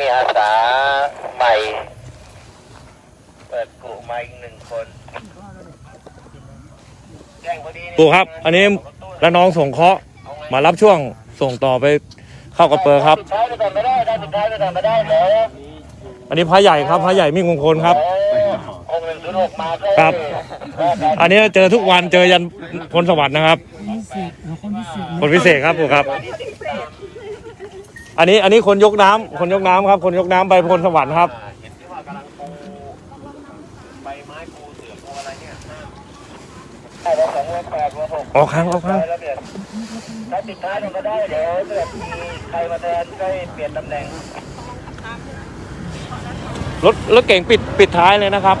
มีอาสาใหม่ เปิดกลุ่มมาอีกหนึ่งคนแจ้งพอดีนี่ปู่ครับ อันนี้ระนองส่งเคราะห์มารับช่วงส่งต่อไปเข้ากระเปอร์ครับ สุดท้ายไปก่อนไม่ได้ได้สุดท้ายไปก่อนไม่ได้เดี๋ยวอันนี้พระใหญ่ครับพระใหญ่มิ่งมงคลครับเดี๋ยวองค์หนึ่งศูนย์หกมาก็ครับอันนี้เจอทุกวันเจอยันพลสวัสดิ์นะครับ คนพิเศษครับปู่ครับ อันนี้อันนี้คนยกน้ำคนยกน้ำครับ คนยกน้ำไปพลสวัสดิ์ครับเห็นที่ว่ากำลังปูใบไม้ปูเสือปูอะไรเนี่ยได้แล้วสองวันแปดวันหกออกครั้งออกครั้งได้แล้วเดี๋ยวถ้าติดท้ายมันก็ได้เดี๋ยวเกิดมีใครมาแทนก็ให้เปลี่ยนตำแหน่งรถรถเก่งปิดปิดท้ายเลยนะครับ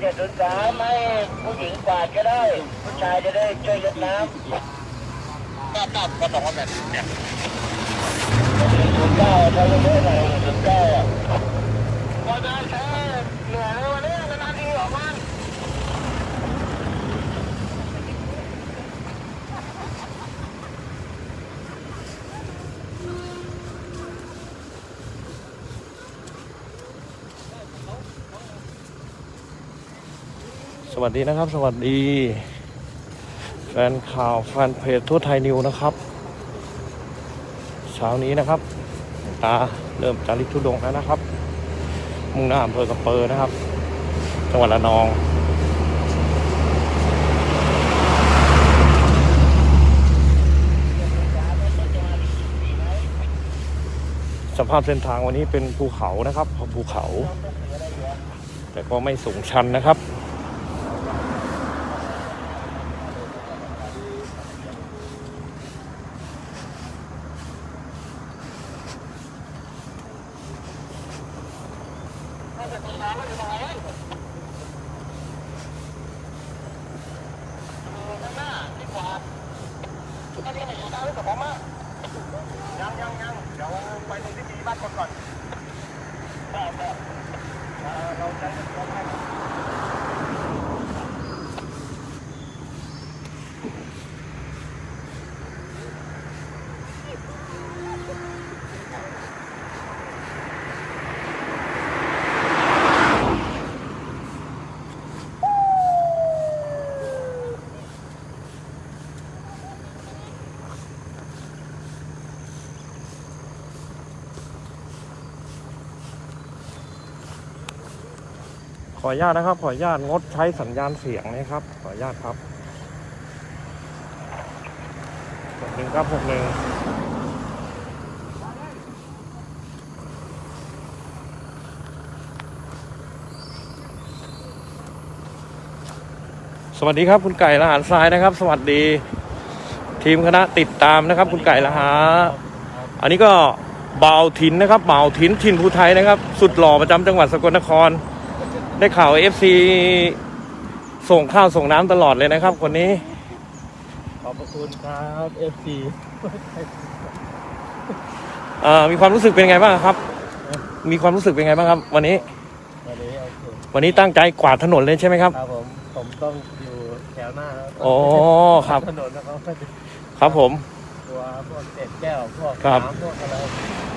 เจ็ดศูนย์สามให้ผู้หญิงกวาดก็ได้ ผู้ชายจะได้ ช่วยยกน้ำก็ตัดก็ต้องว่าแบบเนี่ยเก้าใช้เยอะๆหน่อยศูนย์เก้าพอได้ใช้เหนื่อยแล้ววันนี้นานๆทีออกมาสวัสดีนะครับ สวัสดี แฟนข่าวแฟนเพจทั่วไทยนิวนะครับ เช้านี้นะครับตาเริ่มจาริกทุดงแล้วนะครับ มุ่งหน้าอำเภอกระเปอร์นะครับ จังหวัดระนองสภาพเส้นทางวันนี้เป็นภูเขานะครับภูเขา แต่ก็ไม่สูงชันนะครับ ยังยังยังเดี๋ยวไปตรงที่มีบ้านคนก่อนได้ได้เอ่อเราจะ ออนุญาตนะครับ ขออนุญาตงดใช้สัญญาณเสียงนะครับ ขออนุญาตครับหกหนึ่งครับหกหนึ่งสวัสดีครับคุณไก่ละหารทรายนะครับ สวัสดี ทีมคณะติดตามนะครับ คุณไก่ละหาอันนี้ก็เบ่าวถินนะครับเบ่าวถินถิ่นภูไทยนะครับ สุดหล่อประจำจังหวัดสกลนคร ได้ข่าวเอฟซีส่งข้าวส่งน้ำตลอดเลยนะครับ คนนี้ ขอบพระคุณครับ FC เอ่อมีความรู้สึกเป็นไงบ้างครับ มีความรู้สึกเป็นไงบ้างครับ วันนี้ วันนี้โอเควันนี้ตั้งใจกวาดถนนเลยใช่ไหมครับ ครับผม ผมต้องอยู่แถวหน้าครับอ๋อครับ ถนนนะครับก็จะครับผม ตัวพวกเศษแก้วพวกครับ น้ำพวกอะไร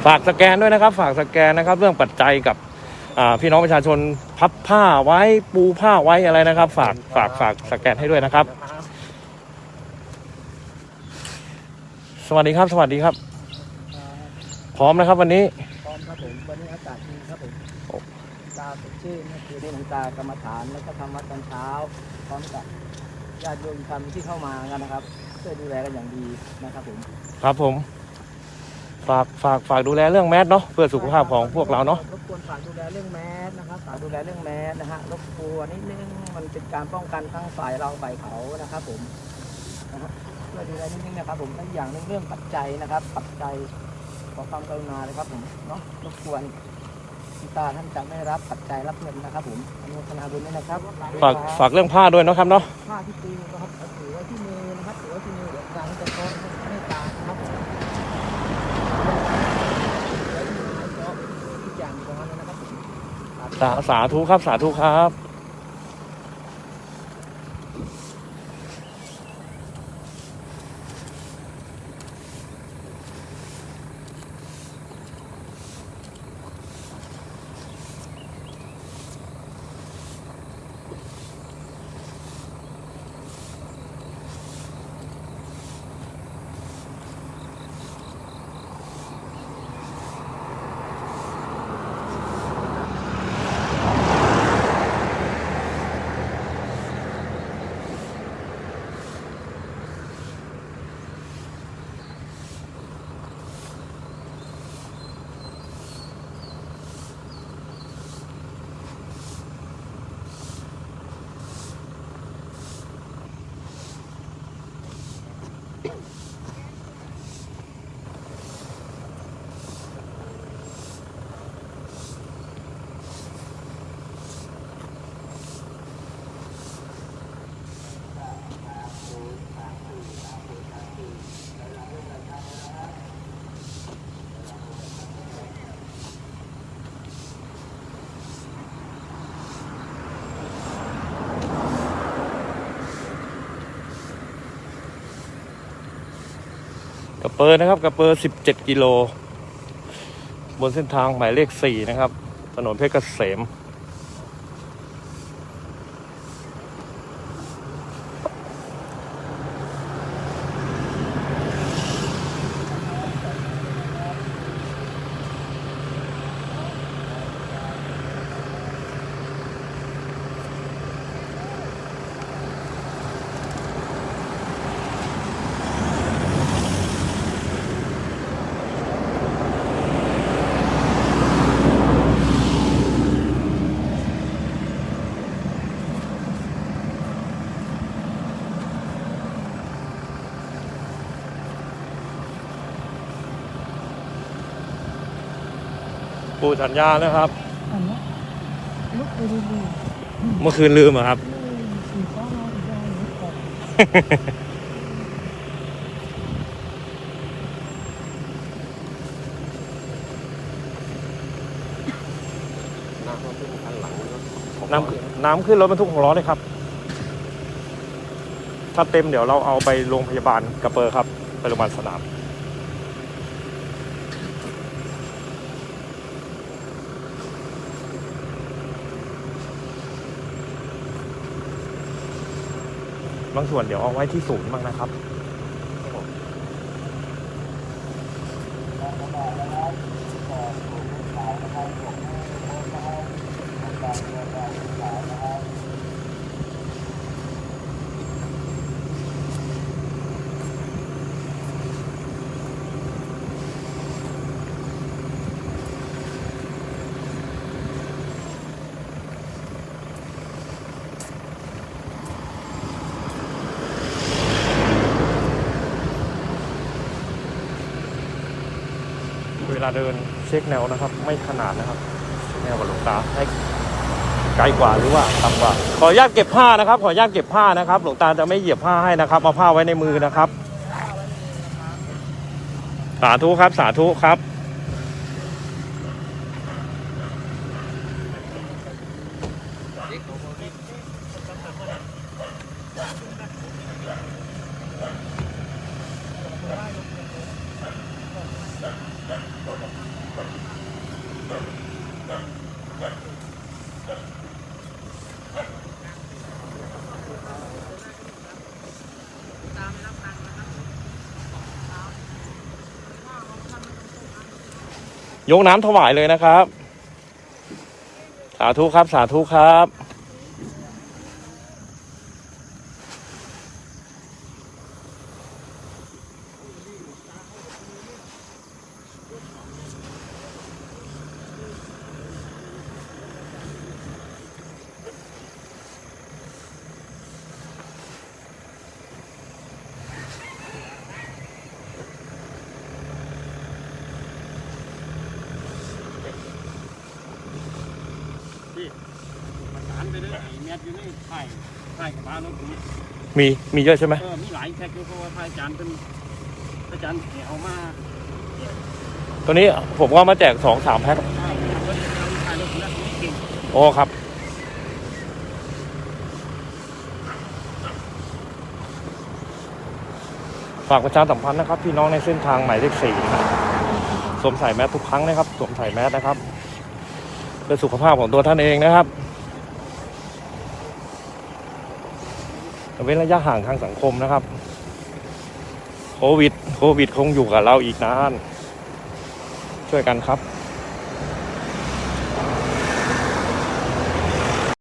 ฝากสแกนด้วยนะครับ ฝากสแกนนะครับ เรื่องปัจจัยกับอ่าพี่น้องประชาชน พับผ้าไว้ปูผ้าไว้อะไรนะครับ ฝากฝากฝากสแกนให้ด้วยนะครับนะครับ สวัสดีครับ สวัสดีครับ พร้อมนะครับ วันนี้พร้อมครับผมวันนี้อากาศดีครับผมโอ้ตาสดชื่นนะคือได้หลวงตากรรมฐานแล้วก็ทำวัดตอนเช้า พร้อมกับญาติโยมธรรมที่เข้ามากันนะครับช่วยดูแลกันอย่างดีนะครับผม ครับผม ฝากฝากฝากดูแลเรื่องแมสเนาะเพื่อสุขภาพของพวกเราเนาะรบกวนฝากดูแลเรื่องแมสนะครับฝากดูแลเรื่องแมสนะฮะรบกวนนิดนึงมันเป็นการป้องกันทั้งฝ่ายเราฝ่ายเขานะครับผมนะฮะช่วยดูแลนิดนึงนะครับ ผมและอีกอย่างหนึงเรื่องปัจจัยนะครับปัจจัยขอความกรุณาเลยครับผมเนาะรบกวนคุณตาท่านจะไม่รับปัจจัยรับเงินนะครับ ผมอนุโมทนาบุญด้วยนะครับฝากฝากเรื่องผ้าด้วยเนาะครับเนาะผ้าที่ตีนะครับถือไว้ที่มือนะครับถือไว้ที่มือเดี๋ยวครั้งจะก้อนไม่ตานะครับทุกอย่างอยู่ตรงนั้นนะครับผม สา สาธุครับสาธุครับ อร์นะครับกระเปอร์ 17 กิโล บนเส้นทางหมายเลข 4 นะครับ ถนนเพชรเกษม ปูสัญญานะครับ อันนี้ลุกไปดูดูเมื่อคืนลืมเหรอครับ สีฟ้าเราอีกอย่างหนึ่งก่อนน้ำน้ำขึ้นรถบรรทุกของล้อเลยครับ ถ้าเต็มเดี๋ยวเราเอาไปโรงพยาบาลกระเปอร์ครับ ไปโรงพยาบาลสนาม บางส่วนเดี๋ยวเอาไว้ที่ศูนย์บ้างนะครับเว ลาเดินเช็คแนวนะครับ ไม่ขนาดนะครับเช็คแนวกับหลวงตาให้ไกลกว่าหรือว่าต่ำกว่า ขออนุญาตเก็บผ้านะครับ ขออนุญาตเก็บผ้านะครับ หลวงตาจะไม่เหยียบผ้าให้นะครับเอาผ้าไว้ในมือนะครับ สาธุครับสาธุครับ ยกน้ำถวายเลยนะครับ สาธุครับ สาธุครับ เลยไอ้แมทอยู่นี่ไผ่ไผ่กับบ้านน้องผมมีมีเยอะใช่ไหมเออมีหลายแท็กอยู่เพราะว่าพระอาจารย์เป็นพระอาจารย์เนี่ยเอามาตัวนี้ผมก็เอามาแจกสองสามแพ็คอ้าวรถขายรถคนนั้นคนนี้เก่งโอ้ครับ ฝากประชาสัมพันธ์นะครับ พี่น้องในเส้นทางหมายเลขสี่นะครับสวมใส่แมสทุกครั้งนะครับสวมใส่แมสนะครับเพื่อสุขภาพของตัวท่านเองนะครับ เว้นระยะห่างทางสังคมนะครับ โควิด โควิดคงอยู่กับเราอีกนาน ช่วยกันครับ